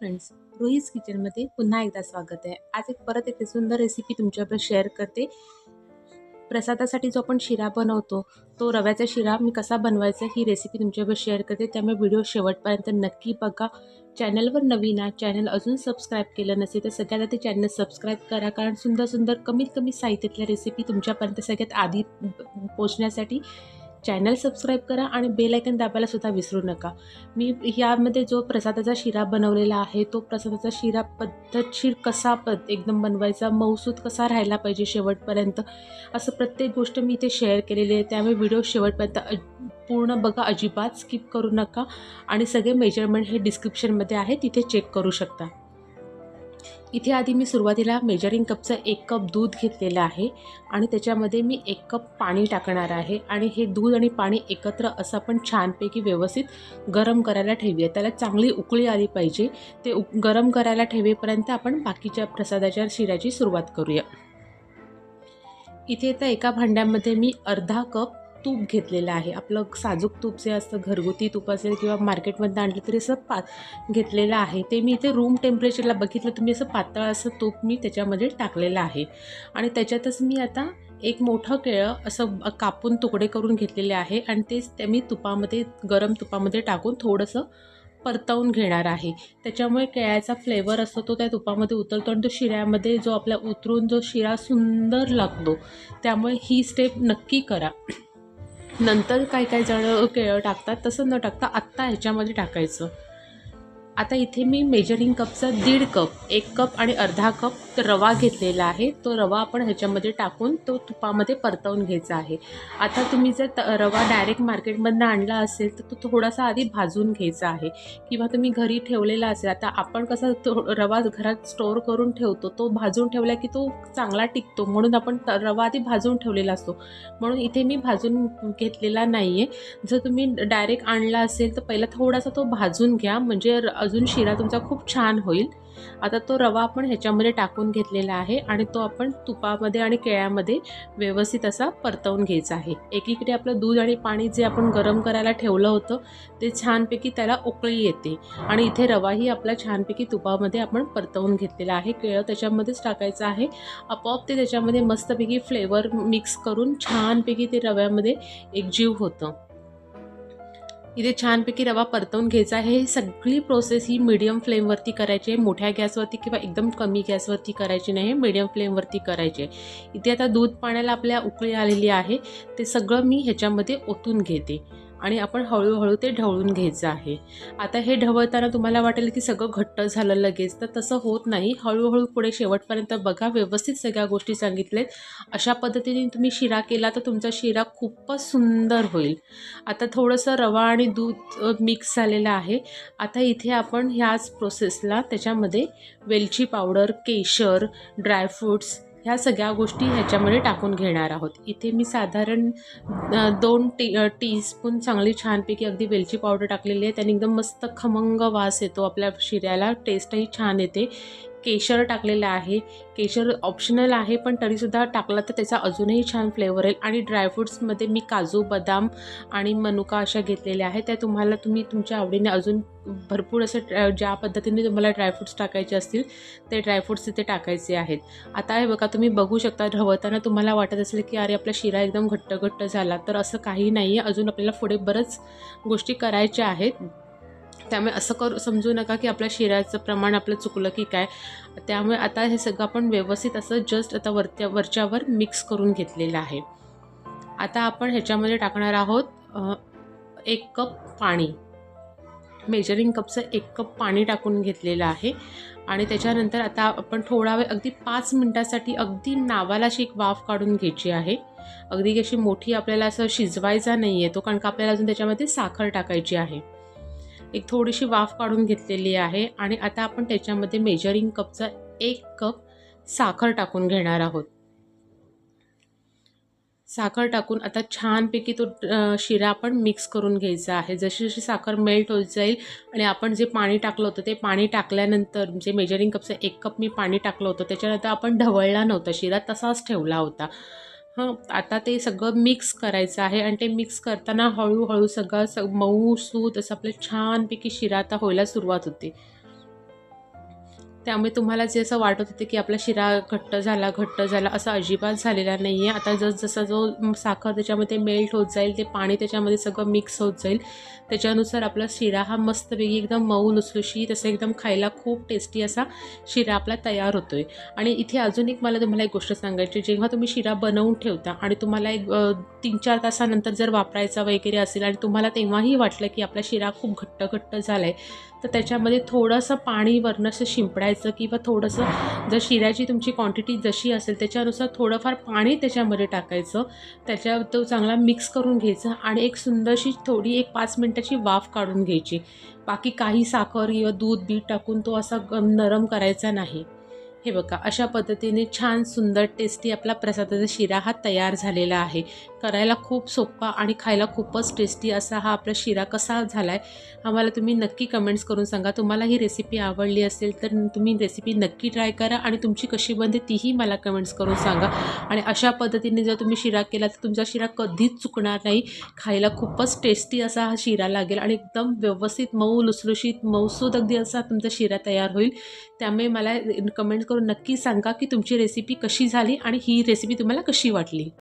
Friends रोहीज किचनमध्ये पुन्हा एकदा स्वागत आहे. आज एक परत एक सुंदर रेसिपी तुमच्याबरोबर शेअर करते. प्रसादासाठी जो आपण शिरा बनवतो तो रव्याचा शिरा मी कसा बनवायचा ही रेसिपी तुमच्याबरोबर शेअर करते. त्यामुळे व्हिडिओ शेवटपर्यंत नक्की बघा. चॅनलवर नवीन आहे चॅनल अजून सबस्क्राईब केलं नसेल तर सगळ्यात आधी चॅनल सबस्क्राईब करा. कारण सुंदर सुंदर कमीत कमी साहित्यातल्या रेसिपी तुमच्यापर्यंत सगळ्यात आधी पोचण्यासाठी चॅनल सबस्क्राईब करा आणि बेल आयकन दाबायला सुद्धा विसरू नका. मी यामध्ये जो प्रसादाचा शिरा बनवलेला आहे तो प्रसादाचा शिरा पद्धतशीर कसा पद एकदम बनवायचा मौसूद कसा राहायला पाहिजे शेवटपर्यंत असं प्रत्येक गोष्ट मी इथे शेअर केलेली आहे. त्यामुळे व्हिडिओ शेवटपर्यंत पूर्ण बघा अजिबात स्किप करू नका आणि सगळे मेजरमेंट हे डिस्क्रिप्शनमध्ये आहे तिथे चेक करू शकता. इथे आधी मी सुरुवातीला मेजरिंग कपचं एक कप दूध घेतलेलं आहे आणि त्याच्यामध्ये मी एक कप पाणी टाकणार आहे आणि हे दूध आणि पाणी एकत्र असं आपण छानपैकी व्यवस्थित गरम करायला ठेवूया. त्याला चांगली उकळी आली पाहिजे. ते उक गरम करायला ठेवेपर्यंत आपण बाकीच्या प्रसादाच्या शिऱ्याची सुरुवात करूया. इथे तर एका भांड्यामध्ये मी अर्धा कप तूप घेतलेलं आहे. आपलं साजूक तूप जे असतं घरगुती तूप असेल किंवा मार्केटमधून आणलं तरी असं पात घेतलेलं आहे. ते मी इथे रूम टेम्परेचरला बघितलं तुम्ही असं पातळ असं तूप मी त्याच्यामध्ये टाकलेलं आहे. आणि त्याच्यातच मी आता एक मोठं केळं असं कापून तुकडे करून घेतलेले आहे आणि तेच ते मी तुपामध्ये गरम तुपामध्ये टाकून थोडंसं परतवून घेणार आहे. त्याच्यामुळे केळ्याचा फ्लेवर असतो तो त्या तुपामध्ये उतरतो आणि तो शिऱ्यामध्ये जो आपल्या उतरून जो शिरा सुंदर लागतो त्यामुळे ही स्टेप नक्की करा. नंतर काही काही जण केळं टाकतात तसं न टाकता आत्ता ह्याच्यामध्ये टाकायचं. आता इथे मी मेजरिंग कपचा दीड कप एक कप आणि अर्धा कप रवा घेतलेला आहे. तो रवा आपण ह्याच्यामध्ये टाकून तो तुपामध्ये परतवून घ्यायचा आहे. आता तुम्ही जर त रवा डायरेक्ट मार्केटमधनं आणला असेल तर तो थोडासा आधी भाजून घ्यायचा आहे. किंवा तुम्ही घरी ठेवलेला असेल आता आपण कसा तो रवा घरात स्टोअर करून ठेवतो तो भाजून ठेवला की तो चांगला टिकतो. म्हणून आपण त रवा आधी भाजून ठेवलेला असतो. म्हणून इथे मी भाजून घेतलेला नाही आहे जर तुम्ही डायरेक्ट आणला असेल तर पहिला थोडासा तो भाजून घ्या. म्हणजे अजून शिरा तुमचा खूप छान होईल. आता तो रवा आपण ह्याच्यामध्ये टाकून घेतलेला आहे आणि तो आपण तुपामध्ये आणि केळ्यामध्ये व्यवस्थित असा परतवून घ्यायचा आहे. एकीकडे आपलं दूध आणि पाणी जे आपण गरम करायला ठेवलं होतं ते छानपैकी त्याला उकळी येते. आणि इथे रवाही आपला छानपैकी तुपामध्ये आपण परतवून घेतलेला आहे. केळं त्याच्यामध्येच टाकायचं आहे. आपोआप ते त्याच्यामध्ये मस्तपैकी फ्लेवर मिक्स करून छानपैकी ते रव्यामध्ये एक जीव होतं. इथे छानपैकी रवा परतवून घ्यायचा आहे. सगळी प्रोसेस ही मीडियम फ्लेमवरती करायची आहे. मोठ्या गॅसवरती किंवा एकदम कमी गॅसवरती करायची नाही. मीडियम फ्लेमवरती करायची आहे. इथे आता दूध पाण्याला आपल्या उकळी आलेली आहे. ते सगळं मी ह्याच्यामध्ये ओतून घेते. आणि आपण हळूहळू ते ढवळून घ्यायचं आहे. आता हे ढवळताना तुम्हाला वाटेल की सगळं घट्ट झालं लगेच तर तसं होत नाही. हळूहळू पुढे शेवटपर्यंत बघा व्यवस्थित सगळ्या गोष्टी सांगितलेत. अशा पद्धतीने तुम्ही शिरा केला तर तुमचा शिरा खूपच सुंदर होईल. आता थोडंसं रवा आणि दूध मिक्स झालेलं आहे. आता इथे आपण ह्याच प्रोसेसला त्याच्यामध्ये वेलची पावडर केशर ड्रायफ्रूट्स ह्या सगळ्या गोष्टी ह्याच्यामध्ये टाकून घेणार आहोत. इथे मी साधारण दोन टी टीस्पून चांगली छानपैकी अगदी वेलची पावडर टाकलेली आहे. त्याने एकदम मस्त खमंग वास येतो आपल्या शिऱ्याला. टेस्टही छान येते. केशर टाकलेलं आहे. केशर ऑप्शनल आहे पण तरीसुद्धा टाकला तर त्याचा अजूनही छान फ्लेवर येईल. आणि ड्रायफ्रूट्समध्ये मी काजू बदाम आणि मनुका अशा घेतलेल्या आहेत. त्या तुम्हाला तुम्ही तुमच्या आवडीने अजून भरपूर असं ज्या पद्धतीने तुम्हाला ड्रायफ्रूट्स टाकायचे असतील ते ड्रायफ्रूट्स तिथे टाकायचे आहेत. आता हे बघा तुम्ही बघू शकता रवताना तुम्हाला वाटत असेल की अरे आपला शिरा एकदम घट्ट घट्ट झाला. तर असं काही नाही आहे अजून आपल्याला पुढे बरंच गोष्टी करायच्या आहेत. त्यामुळे असं करू समजू नका की आपल्या शिराचं प्रमाण आपलं चुकलं की काय. त्यामुळे आता हे सगळं आपण व्यवस्थित असं जस्ट आता वरत्या वरच्यावर मिक्स करून घेतलेलं आहे. आता आपण ह्याच्यामध्ये टाकणार आहोत एक कप पाणी. मेजरिंग कपचं एक कप पाणी टाकून घेतलेलं आहे. आणि त्याच्यानंतर आता आपण थोडा वेळ अगदी पाच मिनटासाठी अगदी नावाला अशी एक वाफ काढून घ्यायची आहे. अगदी अशी मोठी आपल्याला असं शिजवायचा नाही आहे तो कारण का आपल्याला अजून त्याच्यामध्ये साखर टाकायची आहे. एक थोडीशी वाफ काढून घेतलेली आहे आणि आता आपण त्याच्यामध्ये मेजरिंग कपचा एक कप साखर टाकून घेणार आहोत. साखर टाकून आता छानपैकी तो शिरा आपण मिक्स करून घ्यायचा आहे. जशी जशी साखर मेल्ट होत जाईल आणि आपण जे पाणी टाकलं होतं ते पाणी टाकल्यानंतर जे मेजरिंग कपचं एक कप मी पाणी टाकलं होतं त्याच्यानंतर आपण ढवळला नव्हता शिरा तसाच ठेवला होता. हं आता ते सगळं मिक्स करायचं आहे आणि ते मिक्स करताना हळूहळू सगळं स मऊ सूत असं आपलं छानपैकी शिरा आता व्हायला सुरुवात होते. त्यामुळे तुम्हाला जे असं वाटत होते की आपला शिरा घट्ट झाला घट्ट झाला असं अजिबात झालेला नाही आहे आता जस जसा जो साखर त्याच्यामध्ये मेल्ट होत जाईल ते पाणी त्याच्यामध्ये सगळं मिक्स होत जाईल. त्याच्यानुसार आपला शिरा हा मस्तपैकी एकदम मऊ लुसलुशी तसं एकदम खायला खूप टेस्टी असा शिरा आपला तयार होतो आहे आणि इथे अजून एक मला तुम्हाला एक गोष्ट सांगायची जेव्हा तुम्ही शिरा बनवून ठेवता आणि तुम्हाला एक तीन चार तासानंतर जर वापरायचा वगैरे असेल आणि तुम्हाला तेव्हाही वाटलं की आपला शिरा खूप घट्ट घट्ट झाला आहे तर त्याच्यामध्ये थोडंसं पाणी वरणं असं शिंपडायचं किंवा थोडंसं जर शिऱ्याची तुमची क्वांटिटी जशी असेल त्याच्यानुसार थोडंफार पाणी त्याच्यामध्ये टाकायचं. त्याच्या तो चांगला मिक्स करून घ्यायचा आणि एक सुंदरशी थोडी एक पाच मिनटाची वाफ काढून घ्यायची. बाकी काही साखर किंवा दूध बीट टाकून तो असा नरम करायचा नाही. हे बघा अशा पद्धतीने छान सुंदर टेस्टी आपला प्रसादाचा शिरा हा तयार झालेला आहे. करायला खूप सोपा आणि खायला खूपच टेस्टी असा हा आपला शिरा कसा झाला आहे आम्हाला तुम्ही नक्की कमेंट्स करून सांगा. तुम्हाला ही रेसिपी आवडली असेल तर तुम्ही रेसिपी नक्की ट्राय करा आणि तुमची कशी बनते तीही मला कमेंट्स करून सांगा. आणि अशा पद्धतीने जर तुम्ही शिरा केला तर तुमचा शिरा कधीच चुकणार नाही. खायला खूपच टेस्टी असा हा शिरा लागेल आणि एकदम व्यवस्थित मऊ लुसलुशीत मऊसूद अगदी असा तुमचा शिरा तयार होईल. त्यामुळे मला कमेंट्स कमेंट करून नक्की सांगा की तुमची रेसिपी कशी झाली आणि ही रेसिपी तुम्हाला कशी वाटली.